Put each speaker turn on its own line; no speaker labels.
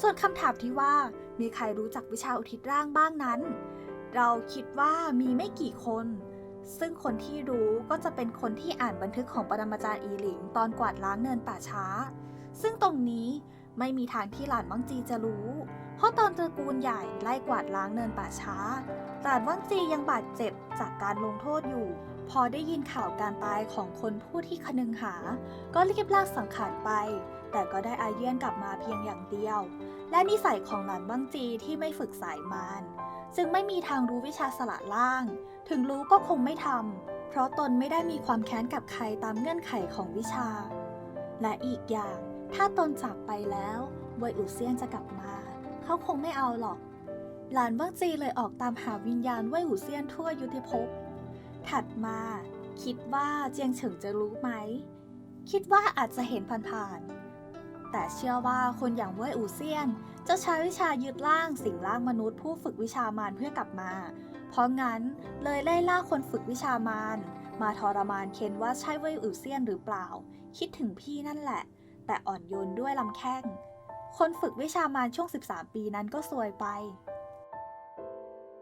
ส่วนคำถามที่ว่ามีใครรู้จักวิชาอุทิศร่างบ้างนั้น เราคิดว่ามีไม่กี่คน ซึ่งคนที่รู้ก็จะเป็นคนที่อ่านบันทึกของปรมาจารย์อีหลิง ตอนกวาดล้างเนินป่าช้า ซึ่งตรงนี้ ไม่มีทางที่หลานวังจีจะรู้ เพราะตอนตระกูลใหญ่ไล่กวาดล้างเนินป่าช้า หลานวังจียังบาดเจ็บจากการลงโทษอยู่ พอได้ยินข่าวการตายของคนผู้ที่คนึงหา ก็รีบลากสังขารไป แต่ก็ได้อาเยื่อนกลับมาเพียงอย่างเดียว และนิสัยของหลานวังจีที่ไม่ฝึกสายมารจึงไม่มีทางรู้วิชาสละล่าง ถึงรู้ก็คงไม่ทำ เพราะตนไม่ได้มีความแค้นกับใครตามเงื่อนไขของวิชา และอีกอย่างถ้าตนจากไปแล้วเวยอุเซียนจะกลับมา เขาคงไม่เอาหรอก หลานเวิ้งจีเลยออกตามหาวิญญาณเว่ยหูเซียนทั่วยุทธภพ ถัดมา คิดว่าเจียงเฉิงจะรู้ไหม คิดว่าอาจจะเห็นผ่านๆ แต่เชื่อว่าคนอย่างเว่ยอูเซียน จะใช้วิชายึดร่างสิ่งร่างมนุษย์ผู้ฝึกวิชามารเพื่อกลับมา เพราะงั้นเลยไล่ล่าคนฝึกวิชามารมาทรมานเคนว่าใช่เว่ยอูเซียนหรือเปล่า คิดถึงพี่นั่นแหละ แต่อ่อนโยนด้วยลำแข้ง คนฝึกวิชามารช่วง 13 ปีนั้นก็ซวยไป